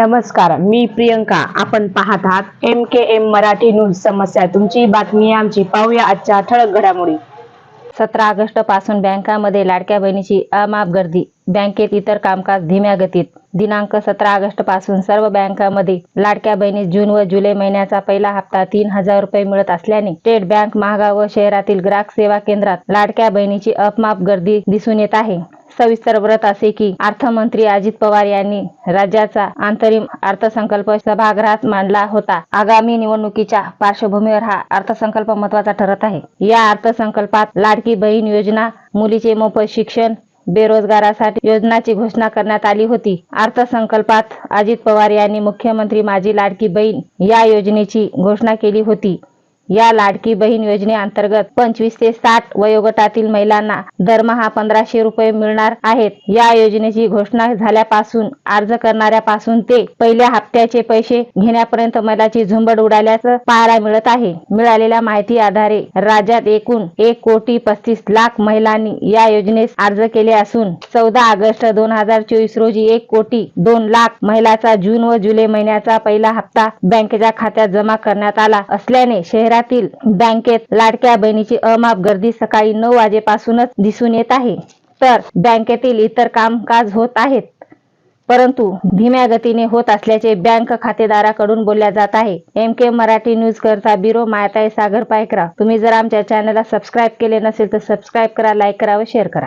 नमस्कार मी प्रियंका. आपण पाहत आहात M K M Marathi news समस्या. तुमची बातमी आमची. पाहूया आजच्या ठळक घडामोडी. सतरा ऑगस्टपासून बँकांमध्ये लाडक्या बहिणीची अमाप गर्दी. बँकेत इतर कामकाज धीम्या गतीत. दिनांक सतरा ऑगस्टपासून सर्व बँकांमध्ये लाडक्या बहिणी जून व जुलै महिन्याचा पहिला हप्ता तीन हजार रुपये मिळत असल्याने स्टेट बँक महागाव व शहरातील ग्राहक सेवा केंद्रात लाडक्या बहिणीची अपमाप गर्दी दिसून येत आहे. सविस्तर व्रत असे की अर्थमंत्री अजित पवार यांनी राज्याचा अंतरिम अर्थसंकल्प सभागृहात मांडला होता. आगामी निवडणुकीच्या पार्श्वभूमीवर हा अर्थसंकल्प महत्त्वाचा ठरत आहे. या अर्थसंकल्पात लाडकी बहीण योजना मुलीचे मोफत शिक्षण बेरोजगारासाठी योजनाची घोषणा करण्यात आली होती. अर्थसंकल्पात अजित पवार यांनी मुख्यमंत्री माझी लाडकी बहीण या योजनेची घोषणा केली होती. या लाडकी बहीण योजनेअंतर्गत पंचवीस ते साठ वयोगटातील महिलांना दरमहा पंधराशे रुपये मिळणार आहेत. या योजनेची घोषणा झाल्यापासून अर्ज करणाऱ्यापासून ते पहिल्या हप्त्याचे पैसे घेण्यापर्यंत महिलाची झुंबड उडाल्याचं पाहायला मिळत आहे. मिळालेल्या माहिती आधारे राज्यात एकूण एक कोटी पस्तीस लाख महिलांनी या योजनेस अर्ज केले असून चौदा ऑगस्ट दोन हजार चोवीस रोजी एक कोटी दोन लाख महिलाचा जून व जुलै महिन्याचा पहिला हप्ता बँकेच्या खात्यात जमा करण्यात आला असल्याने शहरातील बँकेत लाडक्या बहिणीची अमाप गर्दी सकाळी नऊ वाजेपासूनच दिसून येत आहे. तर बँकेतील इतर कामकाज होत आहेत. परंतु धीम्या गतीने होत असल्याचे बँक खातेदाराकडून बोलल्या जात आहे. एम के मराठी न्यूज करता ब्युरो मायाताई सागर पायकरा. तुम्ही जर आमच्या चॅनलला सबस्क्राईब केले नसेल तर सबस्क्राईब करा लाईक करा व शेअर करा.